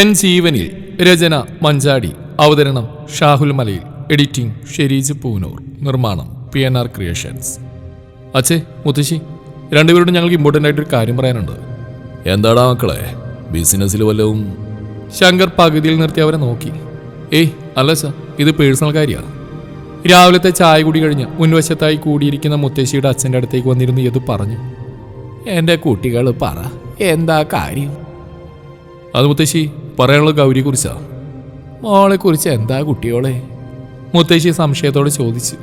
N ജീവനിൽ രചന മഞ്ചാടി അവതരണം ഷാഹുൽ മലയിൽ എഡിറ്റിംഗ് ഷെരീജ് പൂനൂർ നിർമ്മാണം പി എൻ ആർ ക്രിയേഷൻസ്. അച്ഛേ മുത്തശ്ശി രണ്ടുപേരോടും ഞങ്ങൾക്ക് ഇമ്പോർട്ടന്റ് ആയിട്ടൊരു കാര്യം പറയാനുണ്ട്. എന്താടാ മക്കളെ? ബിസിനസ്സിൽ വല്ലതും? ശങ്കർ പകുതിയിൽ നിർത്തി അവരെ നോക്കി. ഏയ് അല്ല സർ ഇത് പേഴ്സണൽ കാര്യമാണ്. രാവിലത്തെ ചായ കുടി കഴിഞ്ഞ് മുൻവശത്തായി കൂടിയിരിക്കുന്ന മുത്തശ്ശിയുടെ അച്ഛന്റെ അടുത്തേക്ക് വന്നിരുന്ന് ഇത് പറഞ്ഞു. എന്റെ കുട്ടികൾ പറ എന്താ കാര്യം? അത് മുത്തശ്ശി പറയാനുള്ള ഗൗരിയെക്കുറിച്ചാ? മോളെക്കുറിച്ച് എന്താ കുട്ടിയോളെ? മുത്തശ്ശി സംശയത്തോടെ ചോദിച്ചു.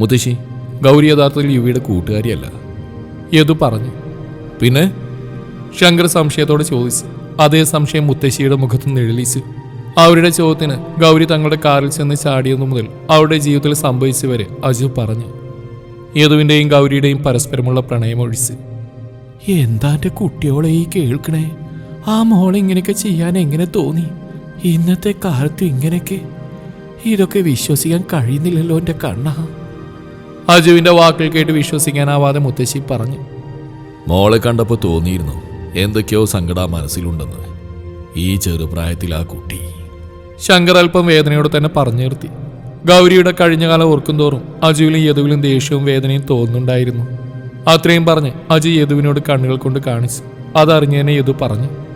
മുത്തശ്ശി ഗൗരി യഥാർത്ഥത്തിൽ യുവിയുടെ കൂട്ടുകാരിയല്ല. യദു പറഞ്ഞു. പിന്നെ? ശങ്കർ സംശയത്തോടെ ചോദിച്ചു. അതേ സംശയം മുത്തശ്ശിയുടെ മുഖത്ത് നിഴലിച്ചു. അവരുടെ ചോദ്യത്തിന് ഗൗരി തങ്ങളുടെ കാറിൽ ചെന്ന് ചാടിയതു മുതൽ അവരുടെ ജീവിതത്തിൽ സംഭവിച്ചവരെ അജു പറഞ്ഞു. യദുവിന്റെയും ഗൗരിയുടെയും പരസ്പരമുള്ള പ്രണയമൊഴിച്ച്. എന്താ എന്റെ കുട്ടിയോളെ ഈ കേൾക്കണേ? ആ മോൾ ഇങ്ങനെയൊക്കെ ചെയ്യാൻ എങ്ങനെ തോന്നി? ഇന്നത്തെ കാലത്ത് ഇങ്ങനെയൊക്കെ. ഇതൊക്കെ വിശ്വസിക്കാൻ കഴിയുന്നില്ലല്ലോ എന്റെ കണ്ണ. അജുവിന്റെ വാക്കുകൾ കേട്ട് വിശ്വസിക്കാനാവാതെ മുത്തശ്ശി പറഞ്ഞു. മോളെ കണ്ടപ്പോൾ തോന്നിയിരുന്നു എന്തൊക്കെയോ സങ്കട മനസ്സിലുണ്ടെന്ന്. ഈ ചെറുപ്രായത്തിൽ ആ കുട്ടി. ശങ്കർ അല്പം വേദനയോടെ തന്നെ പറഞ്ഞു നിർത്തി. ഗൗരിയുടെ കഴിഞ്ഞ കാലം ഓർക്കുന്തോറും അജുവിലും യദുവിലും ദേഷ്യവും വേദനയും തോന്നുന്നുണ്ടായിരുന്നു. അത്രയും പറഞ്ഞ് അജു യദുവിനോട് കണ്ണുകൾ കൊണ്ട് കാണിച്ചു അതറിഞ്ഞതിനെ യദു പറഞ്ഞു.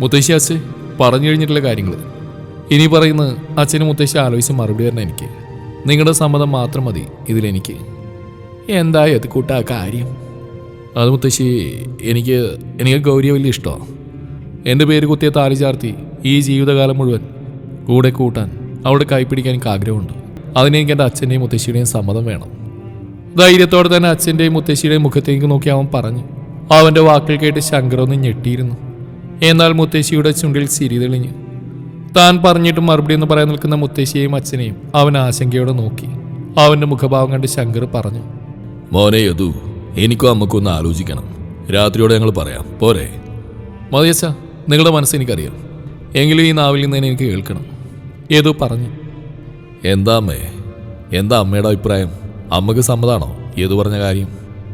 മുത്തശ്ശി അച്ഛ പറഞ്ഞു കഴിഞ്ഞിട്ടുള്ള കാര്യങ്ങൾ ഇനി പറയുന്നത് അച്ഛനും മുത്തശ്ശി ആലോചിച്ച് മറുപടി തരണം എനിക്ക്. നിങ്ങളുടെ സമ്മതം മാത്രം മതി ഇതിലെനിക്ക് എന്താ കൂട്ടാ കാര്യം? അത് മുത്തശ്ശി എനിക്ക് എനിക്ക് ഗൗരിയെ വലിയ ഇഷ്ടമാണ് എന്റെ പേര് കുത്തിയ താലി ചാർത്തി ഈ ജീവിതകാലം മുഴുവൻ കൂടെ കൂട്ടാൻ അവളുടെ കൈപ്പിടിക്കാൻ എനിക്ക് ആഗ്രഹമുണ്ട്. അതിന് എനിക്ക് എന്റെ അച്ഛന്റെയും മുത്തശ്ശിയുടെയും സമ്മതം വേണം. ധൈര്യത്തോടെ തന്നെ അച്ഛന്റെയും മുത്തശ്ശിയുടെയും മുഖത്തേക്ക് നോക്കി അവൻ പറഞ്ഞു. അവന്റെ വാക്കുകൾ കേട്ട് ശങ്കർ ഒന്ന് ഞെട്ടിയിരുന്നു. എന്നാൽ മുത്തശ്ശിയുടെ ചുണ്ടിൽ ചിരി തെളിഞ്ഞു. താൻ പറഞ്ഞിട്ട് മറുപടി എന്ന് പറയാൻ നിൽക്കുന്ന മുത്തശ്ശിയെയും അച്ഛനെയും അവൻ ആശങ്കയോടെ നോക്കി. അവന്റെ മുഖഭാവം കണ്ട് ശങ്കർ പറഞ്ഞു മോനെ യദു എനിക്കും അമ്മക്കും ഒന്ന് ആലോചിക്കണം. രാത്രിയോടെ ഞങ്ങൾ പറയാം. പോരെ. മതിയച്ച നിങ്ങളുടെ മനസ്സ് എനിക്കറിയാം. എങ്കിലും ഈ നാവിൽ നിന്ന് തന്നെ എനിക്ക് കേൾക്കണം. ഏതോ പറഞ്ഞു എന്താ അമ്മേ? എന്താ അമ്മയുടെ അഭിപ്രായം? അമ്മയ്ക്ക് സമ്മതാണോ ഏതു പറഞ്ഞ കാര്യം?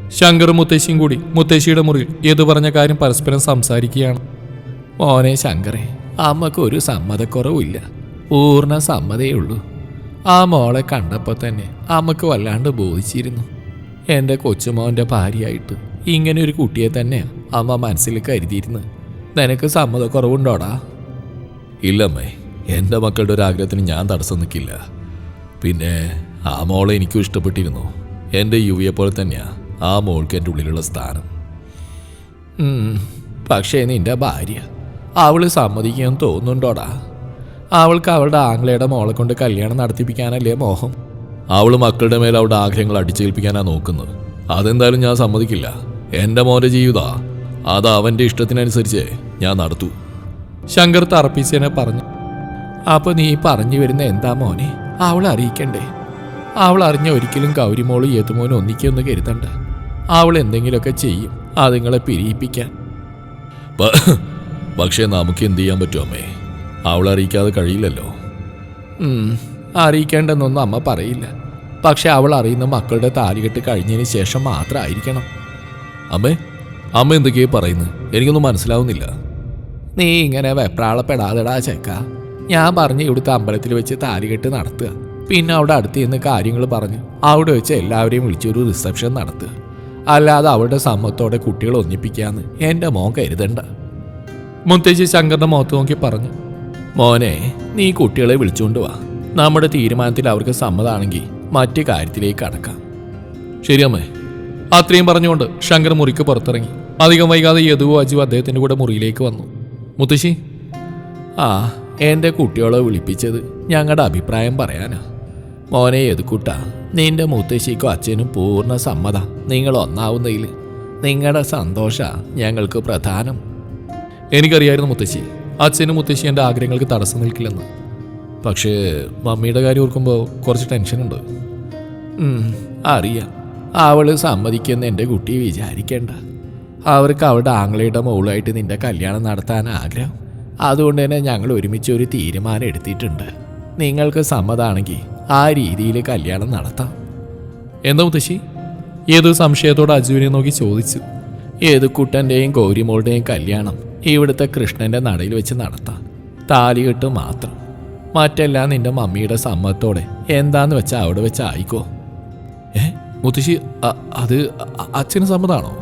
ശങ്കറും മുത്തശ്ശിയും കൂടി മുത്തശ്ശിയുടെ മുറിയിൽ ഏതു പറഞ്ഞ കാര്യം പരസ്പരം സംസാരിക്കുകയാണ്. മോനെ ശങ്കറെ അമ്മയ്ക്ക് ഒരു സമ്മതക്കുറവില്ല. പൂർണ സമ്മതേ ഉള്ളൂ. ആ മോളെ കണ്ടപ്പോൾ തന്നെ അമ്മയ്ക്ക് വല്ലാണ്ട് ബോധിച്ചിരുന്നു. എന്റെ കൊച്ചുമോന്റെ ഭാര്യയായിട്ട് ഇങ്ങനെ ഒരു കുട്ടിയെ തന്നെ അമ്മ മനസ്സിൽ കരുതിയിരുന്നു. നിനക്ക് സമ്മതക്കുറവുണ്ടോടാ? ഇല്ലമ്മേ എന്റെ മക്കളുടെ ഒരു ആഗ്രഹത്തിന് ഞാൻ തടസ്സം നിൽക്കില്ല. പിന്നെ ആ മോളെ എനിക്കും ഇഷ്ടപ്പെട്ടിരുന്നു. എന്റെ യുവിയെ പോലെ തന്നെയാ ആ മോൾക്ക് എന്റെ ഉള്ളിലുള്ള സ്ഥാനം. പക്ഷേ നിന്റെ ഭാര്യ അവൾ സമ്മതിക്കാൻ തോന്നുന്നുണ്ടോടാ? അവൾക്ക് അവളുടെ ആംഗ്ലയുടെ മോളെ കൊണ്ട് കല്യാണം നടത്തിപ്പിക്കാനല്ലേ മോഹം? അവൾ മക്കളുടെ മേൽ അവളുടെ ആഗ്രഹങ്ങൾ അടിച്ചേൽപ്പിക്കാനാ നോക്കുന്നത്. അതെന്തായാലും ഞാൻ സമ്മതിക്കില്ല. എന്റെ മോന്റെ ജീവിത. അത് അവന്റെ ഇഷ്ടത്തിനനുസരിച്ച് ഞാൻ നടത്തു. ശങ്കർ തറപ്പിച്ചതിനെ പറഞ്ഞു. അപ്പൊ നീ പറഞ്ഞു വരുന്ന എന്താ മോനെ? അവൾ അറിയിക്കണ്ടേ? അവൾ അറിഞ്ഞ ഒരിക്കലും ഗൗരിമോളും യതുമോനും ഒന്നിക്കൊന്ന് കരുതണ്ട. അവൾ എന്തെങ്കിലുമൊക്കെ ചെയ്യും. അതുങ്ങളെ പിരിയിപ്പിക്കാൻ. പക്ഷേ നമുക്ക് എന്ത് ചെയ്യാൻ പറ്റും അമ്മേ? അവളെ അറിയിക്കാതെ കഴിയില്ലല്ലോ അറിയിക്കേണ്ടെന്നൊന്നും അമ്മ പറയില്ല. പക്ഷെ അവൾ അറിയുന്ന മക്കളുടെ താലികെട്ട് കഴിഞ്ഞതിന് ശേഷം മാത്രമായിരിക്കണം അമ്മേ അമ്മ എന്തൊക്കെയാ പറയുന്നത് എനിക്കൊന്നും മനസ്സിലാവുന്നില്ല. നീ ഇങ്ങനെ വെപ്രാളപ്പെടാതെടാ ചേക്ക. ഞാൻ പറഞ്ഞ് ഇവിടുത്തെ അമ്പലത്തിൽ വെച്ച് താലികെട്ട് നടത്തുക. പിന്നെ അവിടെ അടുത്ത് നിന്ന് കാര്യങ്ങൾ പറഞ്ഞ് അവിടെ വെച്ച് എല്ലാവരെയും വിളിച്ചൊരു റിസപ്ഷൻ നടത്തുക. അല്ലാതെ അവളുടെ സമ്മത്തോടെ കുട്ടികളെ ഒന്നിപ്പിക്കാന്ന് എന്റെ മോൻ കരുതണ്ട. മുത്തശ്ശി ശങ്കറിന്റെ മുഖത്ത് നോക്കി പറഞ്ഞു മോനെ നീ കുട്ടികളെ വിളിച്ചുകൊണ്ട് വാ. നമ്മുടെ തീരുമാനത്തിൽ അവർക്ക് സമ്മതാണെങ്കിൽ മറ്റു കാര്യത്തിലേക്ക് കടക്കാം. ശരിയമ്മേ അത്രയും പറഞ്ഞുകൊണ്ട് ശങ്കർ മുറിക്ക് പുറത്തിറങ്ങി. അധികം വൈകാതെ യദുവോ അജു അദ്ദേഹത്തിന്റെ കൂടെ മുറിയിലേക്ക് വന്നു. മുത്തശ്ശി ആ എന്റെ കുട്ടികളെ വിളിപ്പിച്ചത് ഞങ്ങളുടെ അഭിപ്രായം പറയാനാ. മോനെ യദുക്കുട്ട നിന്റെ മുത്തശ്ശിക്കും അച്ഛനും പൂർണ സമ്മത. നിങ്ങൾ ഒന്നാവുന്നതിൽ നിങ്ങളുടെ സന്തോഷ ഞങ്ങൾക്ക് പ്രധാനം. എനിക്കറിയായിരുന്നു മുത്തശ്ശി. അച്ഛനും മുത്തശ്ശി എന്റെ ആഗ്രഹങ്ങൾക്ക് തടസ്സം നിൽക്കില്ലെന്ന്. പക്ഷേ മമ്മിയുടെ കാര്യം ഓർക്കുമ്പോൾ കുറച്ച് ടെൻഷനുണ്ട് അറിയാം. അവൾ സമ്മതിക്കുന്ന എന്റെ കുട്ടി വിചാരിക്കേണ്ട. അവർക്ക് അവളുടെ ആംഗ്ലയുടെ മുകളായിട്ട് നിന്റെ കല്യാണം നടത്താൻ ആഗ്രഹം. അതുകൊണ്ട് തന്നെ ഞങ്ങൾ ഒരുമിച്ച് ഒരു തീരുമാനം എടുത്തിട്ടുണ്ട്. നിങ്ങൾക്ക് സമ്മതാണെങ്കിൽ ആ രീതിയിൽ കല്യാണം നടത്താം. എന്താ മുത്തശ്ശി? ഏത് സംശയത്തോടെ അജുവിനെ നോക്കി ചോദിച്ചു. ഏത് കുട്ടന്റെയും ഗൗരിമോളുടെയും കല്യാണം ഇവിടുത്തെ കൃഷ്ണന്റെ നടയിൽ വെച്ച് നടത്താം. താലികെട്ട് മാത്രം. മറ്റെല്ലാം നിന്റെ മമ്മിയുടെ സമ്മതത്തോടെ എന്താന്ന് വെച്ചാൽ അവിടെ വെച്ച് ആയിക്കോ. ഏ മുത്തശ്ശി അത് അച്ഛന് സമ്മതാണോ?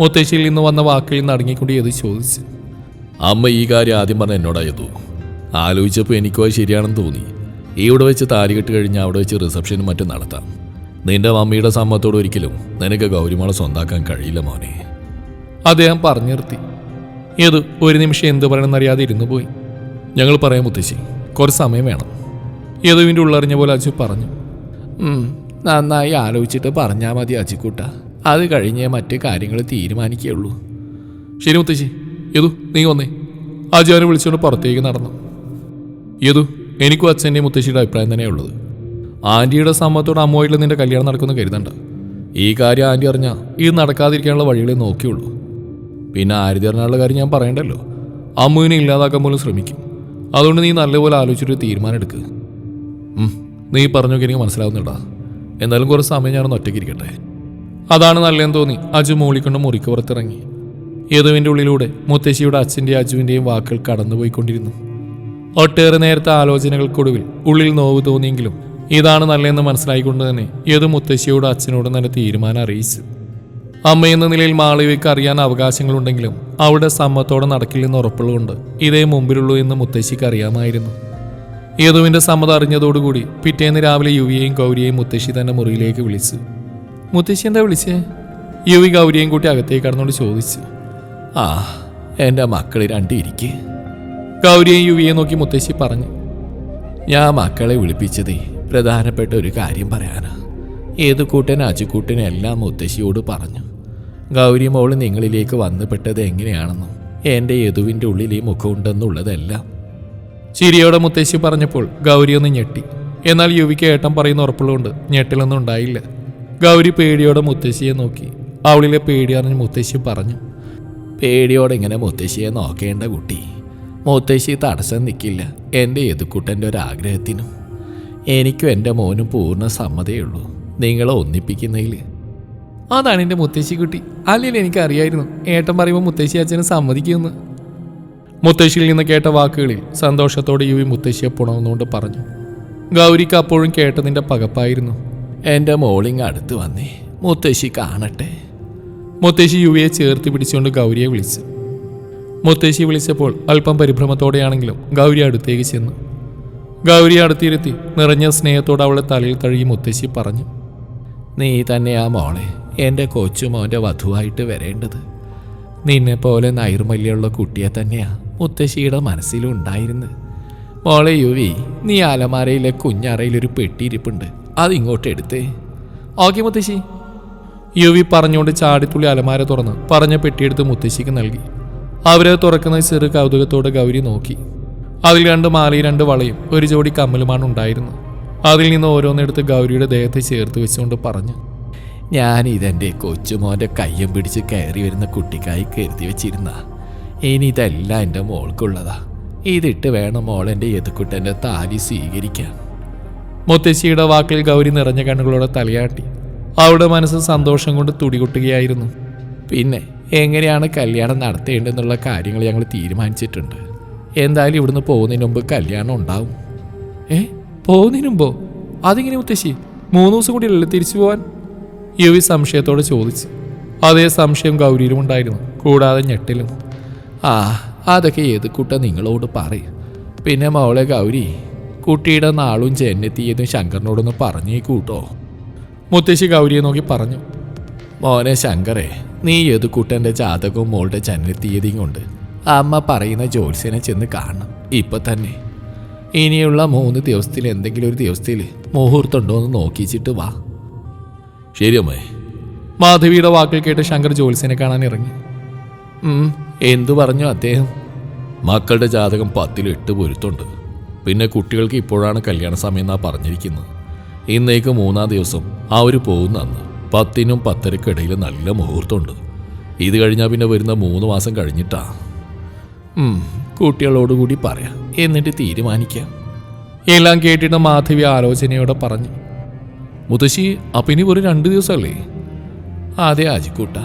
മുത്തശ്ശിയിൽ നിന്ന് വന്ന വാക്കിൽ നിന്ന് അടങ്ങിക്കൊണ്ട് ഏത് ചോദിച്ചു അമ്മ ഈ കാര്യം ആദ്യം പറഞ്ഞ എന്നോടായതു ആലോചിച്ചപ്പോൾ എനിക്കും അത് ശരിയാണെന്ന് തോന്നി. ഇവിടെ വെച്ച് താലി കെട്ട് കഴിഞ്ഞാൽ അവിടെ വെച്ച് റിസപ്ഷനും മറ്റും നടത്താം. നിന്റെ മമ്മിയുടെ സമ്മതത്തോട് ഒരിക്കലും നിനക്ക് ഗൗരിമോളെ സ്വന്താക്കാൻ കഴിയില്ല മോനെ. അദ്ദേഹം പറഞ്ഞു നിർത്തി ഏതു ഒരു നിമിഷം എന്ത് പറയണമെന്നറിയാതെ ഇരുന്നു പോയി. ഞങ്ങൾ പറയാൻ മുത്തശ്ശി കുറച്ച് സമയം വേണം. യദുവിന്റെ ഉള്ളറിഞ്ഞ പോലെ അജു പറഞ്ഞു. "ഉം, നന്നായി ആലോചിച്ചിട്ട് പറഞ്ഞാൽ മതി അജിക്കൂട്ട. അത് കഴിഞ്ഞേ മറ്റു കാര്യങ്ങൾ തീരുമാനിക്കുകയുള്ളൂ. ശരി മുത്തശ്ശി യദു നീ വന്നേ. അജു അവനെ വിളിച്ചുകൊണ്ട് പുറത്തേക്ക് നടന്നു. യദു എനിക്കും അച്ഛന്റെയും മുത്തശ്ശിയുടെ അഭിപ്രായം തന്നെയാണ് ഉള്ളത്. ആന്റിയുടെ സമ്മതത്തോടെ അമ്മോയിൽ നിന്റെ കല്യാണം നടക്കുമെന്ന് കരുതണ്ട. ഈ കാര്യം ആന്റി അറിഞ്ഞാൽ ഇത് നടക്കാതിരിക്കാനുള്ള വഴികളെ നോക്കിയുള്ളൂ. പിന്നെ ആരുതി അറിഞ്ഞാലുള്ള കാര്യം ഞാൻ പറയണ്ടല്ലോ? അമ്മുവിനെ ഇല്ലാതാക്കാൻ പോലും ശ്രമിക്കും. അതുകൊണ്ട് നീ നല്ലപോലെ ആലോചിച്ചിട്ട് തീരുമാനം എടുക്കുക നീ പറഞ്ഞൊക്കെ എനിക്ക് മനസ്സിലാവുന്നുണ്ടാ? എന്നാലും കുറച്ച് സമയം ഞാനൊന്ന് ഒറ്റയ്ക്കിരിക്കട്ടെ അതാണ് നല്ലതെന്ന് തോന്നി അജു മൂളിക്കൊണ്ട് മുറിക്ക് പുറത്തിറങ്ങി. യദുവിന്റെ ഉള്ളിലൂടെ മുത്തശ്ശിയുടെ അച്ഛന്റെയും അജുവിന്റെയും വാക്കുകൾ കടന്നുപോയിക്കൊണ്ടിരുന്നു. ഒട്ടേറെ നേരത്തെ ആലോചനകൾക്കൊടുവിൽ ഉള്ളിൽ നോവ് തോന്നിയെങ്കിലും ഇതാണ് നല്ലതെന്ന് മനസ്സിലായിക്കൊണ്ട് തന്നെ യദു മുത്തശ്ശിയോടും അച്ഛനോടും തന്നെ തീരുമാനം അറിയിച്ചു. അമ്മയെന്ന നിലയിൽ മാളവിക്ക് അറിയാൻ അവകാശങ്ങളുണ്ടെങ്കിലും അവളുടെ സമ്മതത്തോടെ നടക്കില്ലെന്ന് ഉറപ്പുള്ളതുകൊണ്ട് ഇതേ മുമ്പിലുള്ളൂ എന്ന് മുത്തശ്ശിക്ക് അറിയാമായിരുന്നു. യദുവിന്റെ സമ്മതം അറിഞ്ഞതോടുകൂടി പിറ്റേന്ന് രാവിലെ യുവിയെയും ഗൗരിയെയും മുത്തശ്ശി തന്നെ മുറിയിലേക്ക് വിളിച്ചു മുത്തശ്ശി എന്താ വിളിച്ചേ? യുവി ഗൗരിയെയും കൂട്ടി അകത്തേക്ക് കടന്നുകൊണ്ട് ചോദിച്ചു ആ എന്റെ മക്കൾ രണ്ടിരിക്കെ ഗൗരിയെയും യുവിയെ നോക്കി മുത്തശ്ശി പറഞ്ഞു ഞാൻ മക്കളെ വിളിപ്പിച്ചതേ പ്രധാനപ്പെട്ട ഒരു കാര്യം പറയാനാ. ഏത് കൂട്ടൻ അജുക്കൂട്ടനും എല്ലാം മുത്തശ്ശിയോട് പറഞ്ഞു. ഗൗരി മോൾ നിങ്ങളിലേക്ക് വന്നുപെട്ടത് എങ്ങനെയാണെന്നും എന്റെ യദുവിന്റെ ഉള്ളിൽ ഈ മുഖമുണ്ടെന്നുള്ളതെല്ലാം. ചിരിയോടെ മുത്തശ്ശി പറഞ്ഞപ്പോൾ ഗൗരി ഒന്ന് ഞെട്ടി. എന്നാൽ യുവിക്ക് ഏട്ടൻ പറയുന്ന ഉറപ്പുള്ളതുകൊണ്ട് ഞെട്ടിലൊന്നും ഉണ്ടായില്ല. ഗൗരി പേടിയോടെ മുത്തശ്ശിയെ നോക്കി. അവളിലെ പേടി അറിഞ്ഞ് മുത്തശ്ശി പറഞ്ഞു പേടിയോടെ ഇങ്ങനെ മുത്തശ്ശിയെ നോക്കേണ്ട കുട്ടി. മുത്തശ്ശി തടസ്സം നിൽക്കില്ല എന്റെ എതുക്കുട്ടന്റെ ഒരാഗ്രഹത്തിനും. എനിക്കും എന്റെ മോനും പൂർണ സമ്മതയുള്ളൂ നിങ്ങളെ ഒന്നിപ്പിക്കുന്നതിൽ അതാണ് എന്റെ മുത്തശ്ശി കുട്ടി. അല്ലെങ്കിൽ എനിക്കറിയായിരുന്നു ഏട്ടൻ പറയുമ്പോൾ മുത്തശ്ശി അച്ഛന് സമ്മതിക്കുമെന്ന്. മുത്തശ്ശിയിൽ നിന്ന് കേട്ട വാക്കുകളിൽ സന്തോഷത്തോടെ യുവി മുത്തശ്ശിയെ പുണർന്നുകൊണ്ട് പറഞ്ഞു. ഗൗരിക്ക് അപ്പോഴും കേട്ടതിന്റെ പകപ്പായിരുന്നു. എന്റെ മോളിങ് അടുത്ത് വന്നേ മുത്തശ്ശി കാണട്ടെ. മുത്തശ്ശി യുവിയെ ചേർത്ത് പിടിച്ചുകൊണ്ട് ഗൗരിയെ വിളിച്ചു. മുത്തശ്ശി വിളിച്ചപ്പോൾ അല്പം പരിഭ്രമത്തോടെയാണെങ്കിലും ഗൗരി അടുത്തേക്ക് ചെന്നു. ഗൗരി അടുത്തിരുത്തി നിറഞ്ഞ സ്നേഹത്തോടെ അവളെ തലയിൽ തഴുകി മുത്തശ്ശി പറഞ്ഞു നീ തന്നെയാ മോളെ എന്റെ കൊച്ചുമോന്റെ വധുവായിട്ട് വരേണ്ടത്. നിന്നെ പോലെ നൈർമല്യമുള്ള കുട്ടിയെ തന്നെയാണ് മുത്തശ്ശിയുടെ മനസ്സിലുണ്ടായിരുന്നു മോളെ യുവി നീ അലമാരയിലെ കുഞ്ഞറയിലൊരു പെട്ടിയിരിപ്പുണ്ട്. അതിങ്ങോട്ട് എടുത്തേ. ഓക്കെ മുത്തശ്ശി. യുവി പറഞ്ഞുകൊണ്ട് ചാടിത്തുള്ളി അലമാര തുറന്ന് പറഞ്ഞ പെട്ടിയെടുത്ത് മുത്തശ്ശിക്ക് നൽകി. അവരെ തുറക്കുന്ന ചെറു കൗതുകത്തോടെ ഗൗരി നോക്കി. അതിൽ രണ്ട് മാലയും രണ്ട് വളയും ഒരു ജോഡി കമ്മലുമാണ് ഉണ്ടായിരുന്നു അതിൽ നിന്ന് ഓരോന്നെടുത്ത് ഗൗരിയുടെ ദേഹത്തെ ചേർത്ത് വെച്ചുകൊണ്ട് പറഞ്ഞു. ഞാൻ ഇതെന്റെ കൊച്ചുമോന്റെ കയ്യം പിടിച്ച് കയറി വരുന്ന കുട്ടിക്കായി കരുതി വെച്ചിരുന്ന. ഇനി ഇതെല്ലാം എന്റെ മോൾക്കുള്ളതാ. ഇതിട്ട് വേണം മോൾ എന്റെ എതുക്കുട്ടന്റെ താലി സ്വീകരിക്കാൻ. മുത്തശ്ശിയുടെ വാക്കിൽ ഗൗരി നിറഞ്ഞ കണ്ണുകളോടെ തലയാട്ടി. അവളുടെ മനസ്സ് സന്തോഷം കൊണ്ട് തുടികൊട്ടുകയായിരുന്നു. പിന്നെ എങ്ങനെയാണ് കല്യാണം നടത്തേണ്ടതെന്നുള്ള കാര്യങ്ങൾ ഞങ്ങൾ തീരുമാനിച്ചിട്ടുണ്ട്. എന്തായാലും ഇവിടുന്ന് പോകുന്നതിന് മുമ്പ് കല്യാണം ഉണ്ടാവും. ഏ? പോകുന്നതിന് മുമ്പോ? അതിങ്ങനെ മുത്തശ്ശി മൂന്ന് ദിവസം കൂടി അല്ലേ തിരിച്ചു പോവാൻ? യുവി സംശയത്തോടെ ചോദിച്ചു. അതേ സംശയം ഗൗരിയിലും ഉണ്ടായിരുന്നു കൂടാതെ ഞെട്ടിലും. ആ അതൊക്കെ ഏത് കുട്ട നിങ്ങളോട് പറയും. പിന്നെ മോളെ ഗൗരി കുട്ടിയുടെ നാളും ജനത്തിയതും ശങ്കറിനോടൊന്ന് പറഞ്ഞേ കൂട്ടോ മുത്തശ്ശി ഗൗരിയെ നോക്കി പറഞ്ഞു മോനെ ശങ്കറെ നീ യദുക്കുട്ടന്റെ ജാതകവും മോളുടെ ജനനത്തീയതിയും കൊണ്ട് അമ്മ പറയുന്ന ജോത്സ്യനെ ചെന്ന് കാണണം ഇപ്പൊ തന്നെ. ഇനിയുള്ള മൂന്ന് ദിവസത്തിൽ എന്തെങ്കിലും ഒരു ദിവസത്തിൽ മുഹൂർത്തമുണ്ടോ എന്ന് നോക്കിച്ചിട്ട് വാ. ശരി അമ്മേ മാധവിയുടെ വാക്കിൽ കേട്ട് ശങ്കർ ജോത്സ്യനെ കാണാൻ ഇറങ്ങി. എന്തു പറഞ്ഞു അദ്ദേഹം? മക്കളുടെ ജാതകം പത്തിൽ എട്ട് പൊരുത്തുണ്ട്. പിന്നെ കുട്ടികൾക്ക് ഇപ്പോഴാണ് കല്യാണ സമയം എന്നാ പറഞ്ഞിരിക്കുന്നത്. ഇന്നേക്ക് മൂന്നാം ദിവസം അവർ പോകുന്ന അന്ന് പത്തിനും പത്തരക്കിടയിൽ നല്ല മുഹൂർത്തമുണ്ട്. ഇത് കഴിഞ്ഞാൽ പിന്നെ വരുന്ന മൂന്ന് മാസം കഴിഞ്ഞിട്ടാ. കുട്ടികളോടുകൂടി പറയാം. എന്നിട്ട് തീരുമാനിക്കാം. എല്ലാം കേട്ടിട്ട് മാധവി ആലോചനയോടെ പറഞ്ഞു. മുത്തശ്ശി അപ്പം ഇനി ഒരു രണ്ട് ദിവസമല്ലേ? അതെ അജിക്കൂട്ട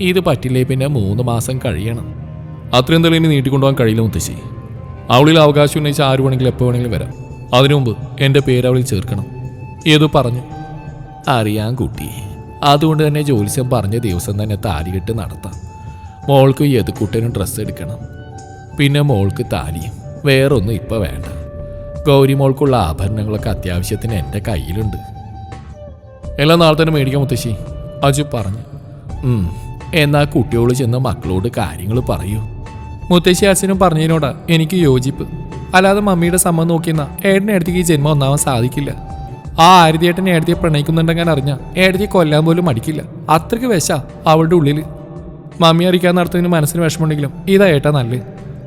ഇത് പറ്റില്ലേ പിന്നെ മൂന്ന് മാസം കഴിയണം. അത്രയും തെളിയിനി നീട്ടിക്കൊണ്ടുപോകാൻ കഴിയില്ല മുത്തശ്ശി. അവളിൽ അവകാശം ഉന്നയിച്ച് ആര് വേണമെങ്കിലും എപ്പോൾ വേണമെങ്കിലും വരാം. അതിനു മുമ്പ് എന്റെ പേര് അവളിൽ ചേർക്കണം. ഏതു പറഞ്ഞു? അറിയാൻ കുട്ടി. അതുകൊണ്ട് തന്നെ ജോലിസം പറഞ്ഞ ദിവസം തന്നെ താലികെട്ട് നടത്താം. മോൾക്ക് യദുക്കുട്ടനും ഡ്രസ്സ് എടുക്കണം. പിന്നെ മോൾക്ക് താലിയും. വേറൊന്നും ഇപ്പം വേണ്ട. ഗൗരി മോൾക്കുള്ള ആഭരണങ്ങളൊക്കെ അത്യാവശ്യത്തിന് എന്റെ കയ്യിലുണ്ട്. എല്ലാം നാളെ തന്നെ മേടിക്കാം മുത്തശ്ശി. അജു പറഞ്ഞു. "ഉം, എന്നാ കുട്ടിയോട് ചെന്ന് മക്കളോട് കാര്യങ്ങൾ പറയൂ. മുത്തശ്ശി അച്ഛനും പറഞ്ഞതിനോടാ എനിക്ക് യോജിപ്പ്. അല്ലാതെ മമ്മിയുടെ സമ്മതം നോക്കിയെന്ന ഏട്ടനെ അടുത്തേക്ക് ജന്മം ഒന്നാവാൻ സാധിക്കില്ല. ആ ആരതിയേട്ടൻ ഏടത്തിയെ പ്രണയിക്കുന്നുണ്ടെങ്കിൽ അറിഞ്ഞ ഏടത്തിയെ കൊല്ലാൻ പോലും മടിക്കില്ല. അത്രയ്ക്ക് വിശ അവളുടെ ഉള്ളിൽ മമ്മി അറിയിക്കാൻ നടത്തുന്നതിന് മനസ്സിന് വിഷമമുണ്ടെങ്കിലും ഇതാ ഏട്ടാ നല്ലത്.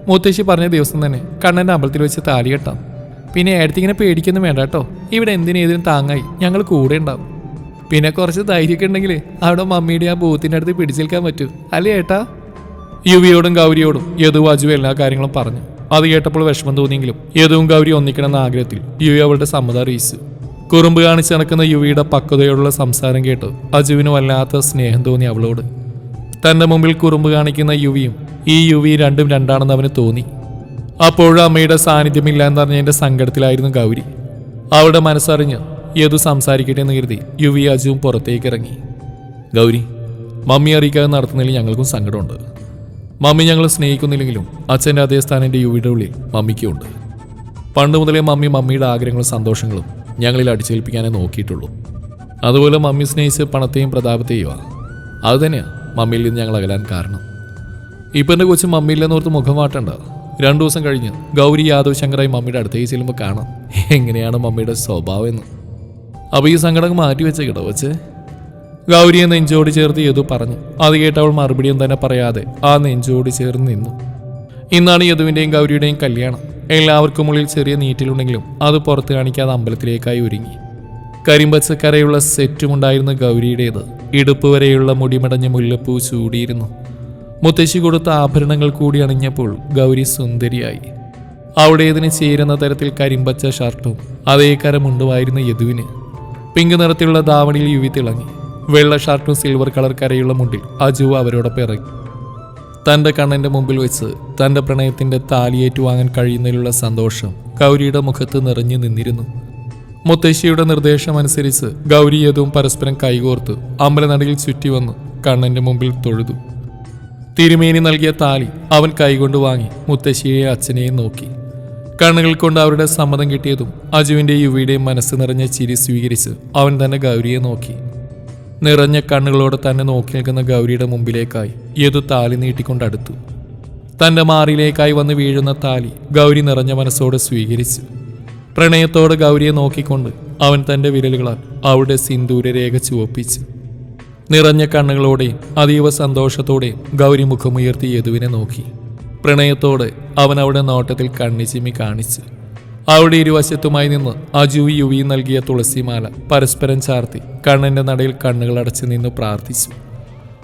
മുത്തശ്ശി പറഞ്ഞ ദിവസം തന്നെ കണ്ണന്റെ അമ്പലത്തിൽ വെച്ച് താലി കെട്ടാം. പിന്നെ ഏടത്തിങ്ങനെ പേടിക്കൊന്നും വേണ്ട കേട്ടോ. ഇവിടെ എന്തിനേതിനും താങ്ങായി ഞങ്ങൾ കൂടെ ഉണ്ടാവും. പിന്നെ കുറച്ച് ധൈര്യമൊക്കെ ഉണ്ടെങ്കിൽ അവിടെ മമ്മിയുടെ ആ ബൂത്തിന്റെ അടുത്ത് പിടിച്ചേൽക്കാൻ പറ്റൂ. അല്ലേ ഏട്ടാ? യുവിയോടും ഗൗരിയോടും യദു എല്ലാ കാര്യങ്ങളും പറഞ്ഞു. അത് കേട്ടപ്പോൾ വിഷമം തോന്നിയെങ്കിലും യദുവും ഗൗരി ഒന്നിക്കണമെന്ന ആഗ്രഹത്തിൽ യുവി അവളുടെ സമ്മതം അറിയിച്ചു. കുറുമ്പ് കാണിച്ച് നടക്കുന്ന യുവിയുടെ പക്വതയോടുള്ള സംസാരം കേട്ട് അജുവിന് വല്ലാത്ത സ്നേഹം തോന്നി അവളോട്. തന്റെ മുമ്പിൽ കുറുമ്പ് കാണിക്കുന്ന യുവിയും ഈ യുവി രണ്ടും രണ്ടാണെന്ന് അവന് തോന്നി. അപ്പോഴും അമ്മയുടെ സാന്നിധ്യമില്ല എന്നറിഞ്ഞതിന്റെ സങ്കടത്തിലായിരുന്നു ഗൗരി. അവളുടെ മനസ്സറിഞ്ഞ് യദു സംസാരിക്കട്ടെ എന്ന് കരുതി യുവി അജുവും പുറത്തേക്ക് ഇറങ്ങി. ഗൗരി മമ്മി അറിയിക്കാതെ നടത്തുന്നതിൽ ഞങ്ങൾക്കും സങ്കടമുണ്ട്. മമ്മി ഞങ്ങളെ സ്നേഹിക്കുന്നില്ലെങ്കിലും അച്ഛന്റെ അതേ സ്ഥാനം എന്റെ യുവിയുടെ ഉള്ളിൽ മമ്മിക്കുണ്ട് പണ്ട് മുതലേ മമ്മി മമ്മിയുടെ ആഗ്രഹങ്ങളും സന്തോഷങ്ങളും ഞങ്ങളിൽ അടിച്ചേൽപ്പിക്കാനേ നോക്കിയിട്ടുള്ളൂ. അതുപോലെ മമ്മി സ്നേഹിച്ച് പണത്തെയും പ്രതാപത്തെയും അതുതന്നെയാണ് മമ്മിയിൽ നിന്ന് ഞങ്ങൾ അകലാൻ കാരണം. ഇപ്പം എന്റെ കൊച്ചു മമ്മിയില്ലെന്നോർത്ത് മുഖം മാറ്റണ്ട രണ്ടു ദിവസം കഴിഞ്ഞ് ഗൗരി യാദവ് ശങ്കറായി മമ്മിയുടെ അടുത്തേക്ക് ചെല്ലുമ്പോൾ കാണാം. എങ്ങനെയാണ് മമ്മിയുടെ സ്വഭാവം എന്ന്. അപ്പോൾ ഈ സങ്കടം മാറ്റി വെച്ച കേട്ടോ വെച്ച് ഗൗരിയെ നെഞ്ചോട് ചേർത്ത് യദു പറഞ്ഞു. അത് കേട്ട് അവൾ മറുപടിയും തന്നെ പറയാതെ ആ നെഞ്ചോട് ചേർന്ന് നിന്നു. ഇന്നാണ് യദുവിന്റെയും ഗൗരിയുടെയും കല്യാണം. എല്ലാവർക്കും ഉള്ളിൽ ചെറിയ നീറ്റിലുണ്ടെങ്കിലും അത് പുറത്ത് കാണിക്കാതെ അമ്പലത്തിലേക്കായി ഒരുങ്ങി. കരിമ്പച്ചക്കരയുള്ള സെറ്റുമുണ്ടായിരുന്ന ഗൗരിയുടേത് ഇടുപ്പ് വരെയുള്ള മുടിമടഞ്ഞ മുല്ലപ്പൂ ചൂടിയിരുന്നു. മുത്തശ്ശി കൊടുത്ത ആഭരണങ്ങൾ കൂടി അണിഞ്ഞപ്പോൾ ഗൗരി സുന്ദരിയായി. അവിടേതിന് ചേരുന്ന തരത്തിൽ കരിമ്പച്ച ഷർട്ടും അതേ കരമുണ്ടുമായിരുന്ന യദുവിന് പിങ്ക് നിറത്തിലുള്ള ധാവണിയിൽ യുവി തിളങ്ങി. വെള്ള ഷർട്ടും സിൽവർ കളർ കരയുള്ള മുണ്ടിൽ അജു അവരോടൊപ്പം ഇറങ്ങി. തന്റെ കണ്ണന്റെ മുമ്പിൽ വെച്ച് തന്റെ പ്രണയത്തിന്റെ താലിയേറ്റുവാങ്ങാൻ കഴിയുന്നതിലുള്ള സന്തോഷം ഗൗരിയുടെ മുഖത്ത് നിറഞ്ഞു നിന്നിരുന്നു. മുത്തശ്ശിയുടെ നിർദ്ദേശം അനുസരിച്ച് ഗൗരി ഗൗരിയതും പരസ്പരം കൈകോർത്ത് അമ്പലനടയിൽ ചുറ്റി വന്ന് കണ്ണന്റെ മുമ്പിൽ തൊഴുതു. തിരുമേനി നൽകിയ താലി അവൻ കൈകൊണ്ട് വാങ്ങി മുത്തശ്ശിയെ അച്ഛനെയും നോക്കി. കണ്ണുകൾ കൊണ്ട് അവരുടെ സമ്മതം കിട്ടിയതും അജുവിന്റെ യുവിയുടെയും മനസ്സ് നിറഞ്ഞ ചിരി സ്വീകരിച്ച് അവൻ തന്നെ ഗൗരിയെ നോക്കി. നിറഞ്ഞ കണ്ണുകളോടെ തന്നെ നോക്കി നിൽക്കുന്ന ഗൗരിയുടെ മുമ്പിലേക്കായി ഏതു താലി നീട്ടിക്കൊണ്ടടുത്തു തന്റെ മാറിലേക്കായി വന്ന് വീഴുന്ന താലി ഗൗരി നിറഞ്ഞ മനസ്സോടെ സ്വീകരിച്ചു. പ്രണയത്തോടെ ഗൗരിയെ നോക്കിക്കൊണ്ട് അവൻ തന്റെ വിരലുകളാൽ അവളുടെ സിന്ദൂര രേഖ ചുവപ്പിച്ചു. നിറഞ്ഞ കണ്ണുകളോടെയും അതീവ സന്തോഷത്തോടെയും ഗൗരി മുഖമുയർത്തി യദുവിനെ നോക്കി. പ്രണയത്തോടെ അവൻ അവിടെ നോട്ടത്തിൽ കണ്ണിച്ചിമ്മി കാണിച്ച്. അവിടെ ഇരുവശത്തുമായി നിന്ന് അജു യുവി നൽകിയ തുളസിമാല പരസ്പരം ചാർത്തി കണ്ണന്റെ നടയിൽ കണ്ണുകൾ അടച്ച് നിന്ന് പ്രാർത്ഥിച്ചു.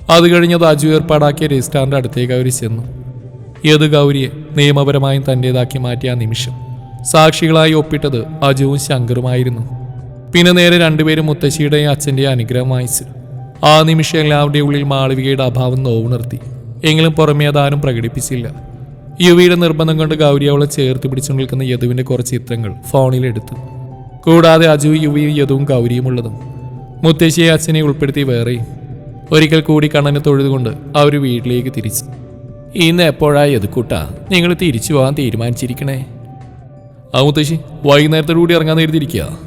അത് കഴിഞ്ഞത് അജു ഏർപ്പാടാക്കിയ രജിസ്ട്രാറിന്റെ അടുത്തേക്ക് അവർ ചെന്നു. ഏത് ഗൗരിയെ നിയമപരമായും തന്റേതാക്കി മാറ്റിയ ആ നിമിഷം സാക്ഷികളായി ഒപ്പിട്ടത് അജുവും ശങ്കറുമായിരുന്നു. പിന്നെ നേരെ രണ്ടുപേരും മുത്തശ്ശിയുടെയും അച്ഛന്റെയും അനുഗ്രഹം വായിച്ചു ആ നിമിഷം എല്ലാവരുടെയും ഉള്ളിൽ മാളവികയുടെ അഭാവം നോവുണർത്തി. എങ്കിലും പുറമേ അതാരും പ്രകടിപ്പിച്ചില്ല. യുവിയുടെ നിർബന്ധം കൊണ്ട് ഗൗരി അവളെ ചേർത്ത് പിടിച്ചു നിൽക്കുന്ന യദുവിന്റെ കുറച്ച് ചിത്രങ്ങൾ ഫോണിലെടുത്തു കൂടാതെ അജു യുവിയും യദുവും ഗൗരിയും ഉള്ളതും. മുത്തശ്ശിയെ അച്ഛനെ ഉൾപ്പെടുത്തി വേറെയും. ഒരിക്കൽ കൂടി കണ്ണനെ തൊഴുതുകൊണ്ട് അവർ വീട്ടിലേക്ക് തിരിച്ചു. ഇന്ന് എപ്പോഴായി യദുക്കൂട്ടാ? നിങ്ങൾ തിരിച്ചു പോകാൻ തീരുമാനിച്ചിരിക്കണേ. ആ മുത്തശ്ശി വൈകുന്നേരത്തോടു കൂടി ഇറങ്ങാൻ നേരിട്ടിരിക്കുക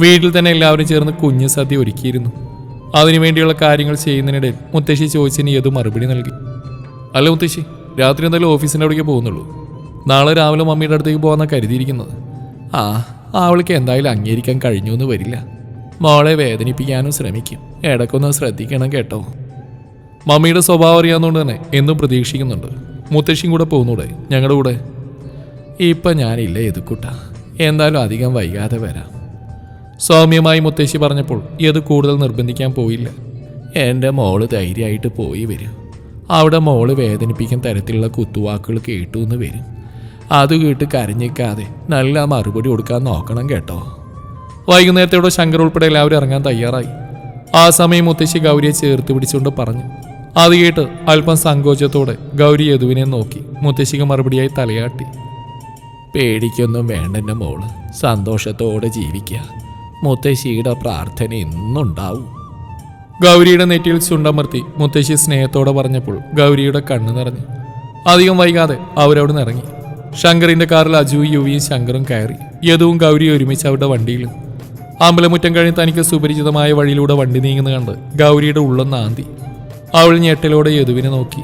വീട്ടിൽ തന്നെ എല്ലാവരും ചേർന്ന് കുഞ്ഞു സദ്യ ഒരുക്കിയിരുന്നു. അതിനുവേണ്ടിയുള്ള കാര്യങ്ങൾ ചെയ്യുന്നതിനിടയിൽ മുത്തശ്ശി ചോദിച്ചതിന് ഏത് മറുപടി നൽകി? അല്ല മുത്തശ്ശി രാത്രി എന്തായാലും ഓഫീസിന്റെ അവിടേക്ക് പോകുന്നുള്ളൂ. നാളെ രാവിലെ മമ്മിയുടെ അടുത്തേക്ക് പോകാന്നാണ് കരുതിയിരിക്കുന്നത്. ആ അവൾക്ക് എന്തായാലും അംഗീകരിക്കാൻ കഴിഞ്ഞു എന്ന് വരില്ല. മോളെ വേദനിപ്പിക്കാനും ശ്രമിക്കും. ഇടയ്ക്കൊന്ന് ശ്രദ്ധിക്കണം കേട്ടോ. മമ്മിയുടെ സ്വഭാവം അറിയാവുന്നതുകൊണ്ട് തന്നെ എന്നും പ്രതീക്ഷിക്കുന്നുണ്ട്. മുത്തശ്ശിയും കൂടെ പോകുന്നൂടെ? ഞങ്ങളുടെ കൂടെ? ഇപ്പം ഞാനില്ല എതുക്കൂട്ട? എന്തായാലും അധികം വൈകാതെ വരാം. സൗമ്യമായി മുത്തശ്ശി പറഞ്ഞപ്പോൾ ഇത് കൂടുതൽ നിർബന്ധിക്കാൻ പോയില്ല. എന്റെ മോൾ ധൈര്യമായിട്ട് പോയി വരും. അവിടെ മോൾ വേദനിപ്പിക്കാൻ തരത്തിലുള്ള കുത്തുവാക്കുകൾ കേട്ടു എന്ന് വരും. അത് കേട്ട് കരഞ്ഞിക്കാതെ നല്ല മറുപടി കൊടുക്കാൻ നോക്കണം കേട്ടോ. വൈകുന്നേരത്തോടെ ശങ്കർ ഉൾപ്പെടെ എല്ലാവരും ഇറങ്ങാൻ തയ്യാറായി. ആ സമയം മുത്തശ്ശി ഗൗരിയെ ചേർത്ത് പിടിച്ചുകൊണ്ട് പറഞ്ഞു. അത് കേട്ട് അല്പം സങ്കോചത്തോടെ ഗൗരി യദുവിനെ നോക്കി മുത്തശ്ശിക്ക് മറുപടിയായി തലയാട്ടി. പേടിക്കൊന്നും വേണ്ട എന്റെ മോൾ. സന്തോഷത്തോടെ ജീവിക്കുക. മുത്തശ്ശിയുടെ പ്രാർത്ഥന ഇന്നുണ്ടാവും. ഗൗരിയുടെ നെറ്റിയിൽ ചുണ്ടമർത്തി മുത്തശ്ശി സ്നേഹത്തോടെ പറഞ്ഞപ്പോൾ ഗൗരിയുടെ കണ്ണ് നിറഞ്ഞു. അധികം വൈകാതെ അവരവിടെ നിറങ്ങി ശങ്കറിന്റെ കാറിൽ അജു യുവിയും ശങ്കറും കയറി. യദുവും ഗൗരിയും ഒരുമിച്ച് അവരുടെ വണ്ടിയിലും. അമ്പലമുറ്റം കഴിഞ്ഞ് തനിക്ക് സുപരിചിതമായ വഴിയിലൂടെ വണ്ടി നീങ്ങുന്ന കണ്ട് ഗൗരിയുടെ ഉള്ളം നാന്തി. അവൾ ഞെട്ടലോടെ യദുവിനെ നോക്കി.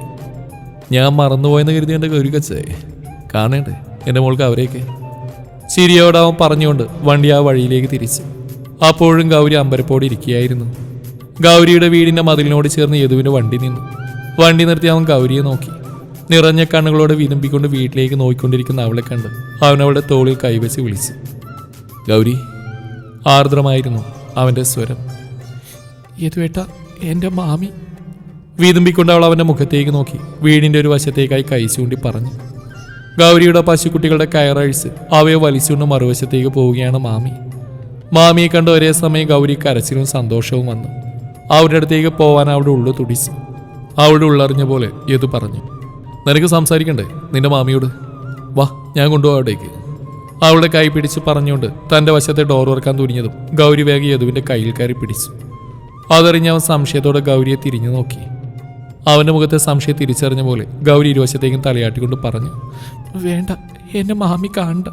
ഞാൻ മറന്നുപോയെന്ന് കരുതി എന്റെ ഗൗരി കച്ചേ കാണേണ്ടേ? എന്റെ മോൾക്ക് അവരെയൊക്കെ. ശരിയോടാവും പറഞ്ഞുകൊണ്ട് വണ്ടി ആ വഴിയിലേക്ക് തിരിച്ചു. അപ്പോഴും ഗൗരി അമ്പരപ്പോടെ ഇരിക്കുകയായിരുന്നു. ഗൗരിയുടെ വീടിന്റെ മതിലിനോട് ചേർന്ന് യദുവിന്റെ വണ്ടി നിന്നു. വണ്ടി നിർത്തി അവൻ ഗൗരിയെ നോക്കി. നിറഞ്ഞ കണ്ണുകളോട് വിനമ്പിക്കൊണ്ട് വീട്ടിലേക്ക് നോക്കിക്കൊണ്ടിരിക്കുന്ന അവളെ കണ്ട് അവൻ അവളുടെ തോളിൽ കൈവച്ച് വിളിച്ചു. ഗൗരി ആർദ്രമായിരുന്നു അവന്റെ സ്വരം. യദുവേട്ട എന്റെ മാമി. വീതുമ്പിക്കൊണ്ട് അവൾ അവന്റെ മുഖത്തേക്ക് നോക്കി. വീടിന്റെ ഒരു വശത്തേക്കായി കൈ ചൂണ്ടി പറഞ്ഞു. ഗൗരിയുടെ പശുക്കുട്ടികളുടെ കയറഴിച്ച് അവയെ വലിച്ചുകൊണ്ട് മറുവശത്തേക്ക് പോവുകയാണ് മാമി. മാമിയെ കണ്ട് ഒരേ സമയം ഗൗരി കരച്ചിലും സന്തോഷവും വന്നു. അവരുടെ അടുത്തേക്ക് പോവാൻ അവളുടെ ഉള്ളു തുടിച്ചു. അവളുടെ ഉള്ളറിഞ്ഞ പോലെ യദു പറഞ്ഞു നിനക്ക് സംസാരിക്കണ്ടേ? നിന്റെ മാമിയോട്? വാ ഞാൻ കൊണ്ടുപോകാം അവിടേക്ക്. അവളുടെ കൈ പിടിച്ച് പറഞ്ഞുകൊണ്ട് തന്റെ വശത്തെ ഡോർ ഉറക്കാൻ തുനിഞ്ഞതും ഗൗരി വേഗം യദുവിന്റെ കയ്യിൽ കയറി പിടിച്ചു. അതറിഞ്ഞ് അവൻ സംശയത്തോടെ ഗൗരിയെ തിരിഞ്ഞു നോക്കി. അവന്റെ മുഖത്തെ സംശയം തിരിച്ചറിഞ്ഞ പോലെ ഗൗരി ഇരുവശത്തേക്കും തലയാട്ടിക്കൊണ്ട് പറഞ്ഞു വേണ്ട എന്നെ മാമി കാണണ്ട.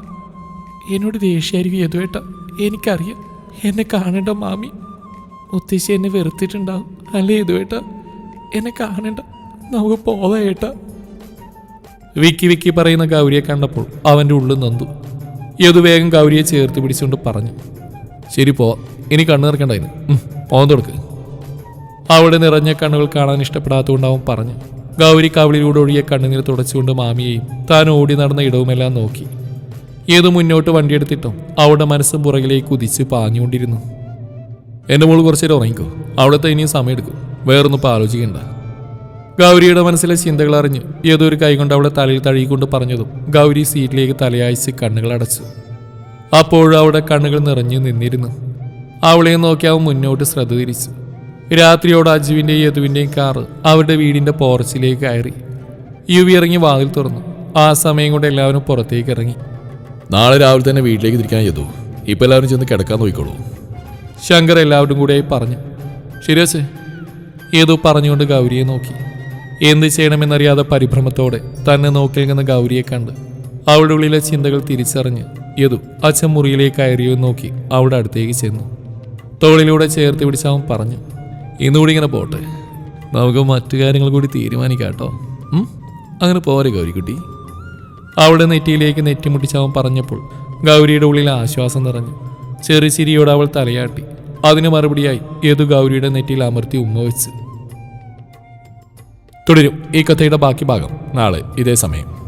എന്നോട് ദേഷ്യായിരിക്കും യദുവേട്ട. എനിക്കറിയാം. എന്നെ കാണണ്ട മാമി. മുത്തശ്ശി എന്നെ വെറുത്തിട്ടുണ്ടാവും. അല്ലേ ഇതുവേട്ട എന്നെ കാണണ്ട. നമുക്ക് പോവാ ഏട്ടാ. വിക്കി വിക്കി പറയുന്ന ഗൗരിയെ കണ്ടപ്പോൾ അവന്റെ ഉള്ളിൽ നന്ദു ഏതു വേഗം ഗൗരിയെ ചേർത്ത് പിടിച്ചുകൊണ്ട് പറഞ്ഞു. ശരി പോ. ഇനി കണ്ണു നിറക്കണ്ടായിരുന്നു പോകാൻ തുടക്ക്. അവിടെ നിറഞ്ഞ കണ്ണുകൾ കാണാൻ ഇഷ്ടപ്പെടാത്തതുകൊണ്ട് അവൻ പറഞ്ഞു. ഗൗരി കവിളിലൂടെ ഒഴിയ കണ്ണുനീർ തുടച്ചുകൊണ്ട് മാമിയെയും താൻ ഓടി നടന്ന ഇടവുമെല്ലാം നോക്കി. ഏത് മുന്നോട്ട് വണ്ടിയെടുത്തിട്ടും അവളുടെ മനസ്സ് പുറകിലേക്ക് കുതിച്ച് പാഞ്ഞുകൊണ്ടിരുന്നു. എന്റെ മോൾ കുറച്ചേരം ഉറങ്ങിക്കോ. അവിടുത്തെ ഇനിയും സമയമെടുക്കും വേറൊന്നും ഇപ്പോൾ ആലോചിക്കണ്ട. ഗൗരിയുടെ മനസ്സിലെ ചിന്തകൾ അറിഞ്ഞ് ഏതോ ഒരു കൈകൊണ്ട് അവളെ തലയിൽ തഴുകിക്കൊണ്ട് പറഞ്ഞതും ഗൗരി സീറ്റിലേക്ക് തലയായിച്ച് കണ്ണുകൾ അടച്ചു. അപ്പോഴും അവിടെ കണ്ണുകൾ നിറഞ്ഞു നിന്നിരുന്നു. അവളെ നോക്കി അവൻ മുന്നോട്ട് ശ്രദ്ധ തിരിച്ചു. രാത്രിയോട് അജുവിന്റെയും യദുവിന്റെയും കാറ് അവരുടെ വീടിന്റെ പോർച്ചിലേക്ക് കയറി. യുവി ഇറങ്ങി വാതിൽ തുറന്നു. ആ സമയം കൊണ്ട് എല്ലാവരും പുറത്തേക്ക് ഇറങ്ങി. നാളെ രാവിലെ തന്നെ വീട്ടിലേക്ക് തിരിക്കാൻ ചെയ്തു ഇപ്പം എല്ലാവരും ചെന്ന് കിടക്കാൻ നോക്കിക്കോളൂ. ശങ്കർ എല്ലാവരും കൂടെ പറഞ്ഞു. ശരിയച്ചേ ഏതോ പറഞ്ഞുകൊണ്ട് ഗൗരിയെ നോക്കി. എന്ത് ചെയ്യണമെന്നറിയാതെ പരിഭ്രമത്തോടെ തന്നെ നോക്കി നിൽക്കുന്ന ഗൗരിയെ കണ്ട് അവളുടെ ഉള്ളിലെ ചിന്തകൾ തിരിച്ചറിഞ്ഞ് യദു അച്ഛൻ മുറിയിലേക്ക് കയറിയോ നോക്കി അവിടെ അടുത്തേക്ക് ചെന്നു. തോളിലൂടെ ചേർത്ത് പിടിച്ച് അവൻ പറഞ്ഞു ഇന്നുകൂടി ഇങ്ങനെ പോട്ടെ. നമുക്ക് മറ്റു കാര്യങ്ങൾ കൂടി തീരുമാനിക്കാം കേട്ടോ. അങ്ങനെ പോരെ ഗൗരിക്കുട്ടി. അവളുടെ നെറ്റിയിലേക്ക് നെറ്റിമുട്ടിച്ച് അവൻ പറഞ്ഞപ്പോൾ ഗൗരിയുടെ ഉള്ളിൽ ആശ്വാസം നിറഞ്ഞു. ചെറു ചിരിയോട് അവൾ തലയാട്ടി. അതിന് മറുപടിയായി ഏതു ഗൗരിയുടെ നെറ്റിയിൽ അമർത്തി ഉമ്മ വെച്ച്. തുടരും ഈ കഥയുടെ ബാക്കി ഭാഗം നാളെ ഇതേ സമയം.